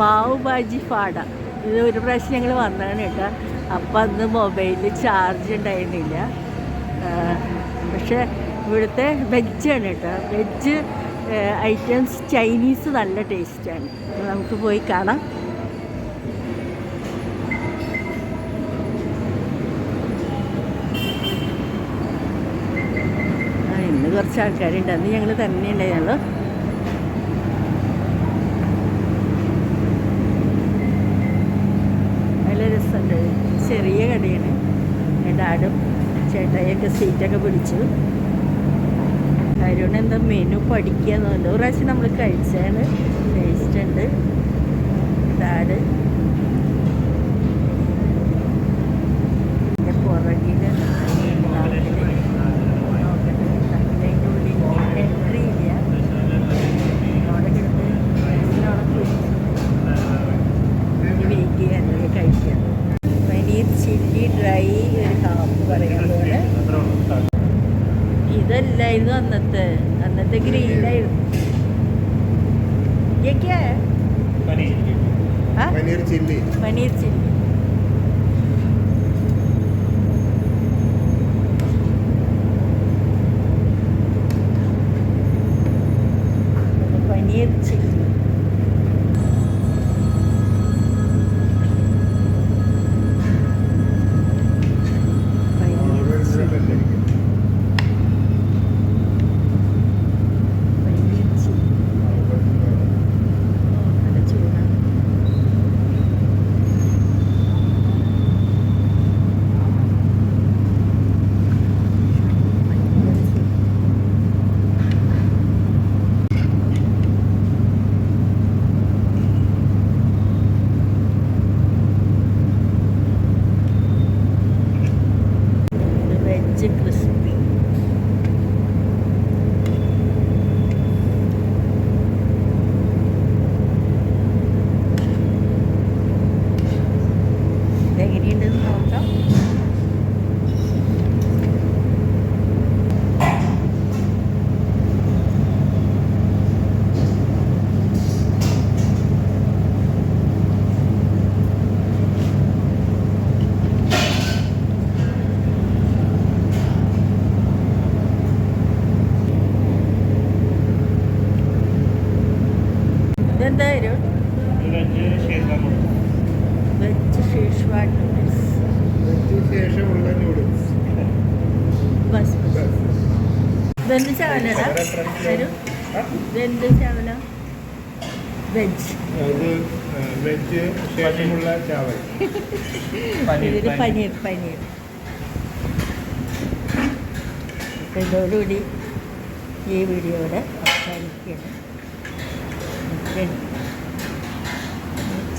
Pav Baji FADA. ഇത് ഒരു പ്രാവശ്യം ഞങ്ങൾ വന്നതാണ് കേട്ടോ. അപ്പം അന്ന് മൊബൈലിൽ ചാർജ് ഉണ്ടായിരുന്നില്ല. പക്ഷേ ഇവിടുത്തെ വെജാണ് കേട്ടോ. വെജ് ഐറ്റംസ് ചൈനീസ് നല്ല ടേസ്റ്റാണ് നമുക്ക് പോയി കാണാം. കുറച്ച് ആൾക്കാരുണ്ട്. അന്ന് ഞങ്ങൾ തന്നെ ഉണ്ടായിരുന്നുള്ളൂ നല്ല രസമുണ്ട്. ചെറിയ കടയാണ്. ഡാഡും ചേട്ടായൊക്കെ സീറ്റൊക്കെ പിടിച്ചു. അരുൺ എന്താ മെനു പഠിക്കാന്നുണ്ട് ഒരു പ്രാവശ്യം നമ്മൾ കഴിച്ചാണ് ടേസ്റ്റ് ഉണ്ട്. പോലെ ഇതല്ലായിരുന്നു അന്നത്തെ. അന്നത്തെ ഗ്രീനായിരുന്നു paneer chilli. Paneer chilli. Paneer chilli paneer chilli paneer chilli നല്ല ചൂടാണ് വെജ് ക്രിസ്പി എങ്ങനെയുണ്ടെന്ന് നോക്കാം. ഇതെന്തായാലും വെജ് ഷേഷ്വാൻ നൂഡിൽസ് ശേഷമുള്ള നൂഡിൽസ് ബസ് ബസ് ഇതെന്ത് ചാവലടാ വരും. ചാവല? വെജ് അത് വെജ് ശേഷമുള്ള ചാവൽ. ഇതൊരു പനീർ. പനീർ ഇതോടുകൂടി ഈ വീഡിയോയുടെ അവസാനിക്കുകയാണ്.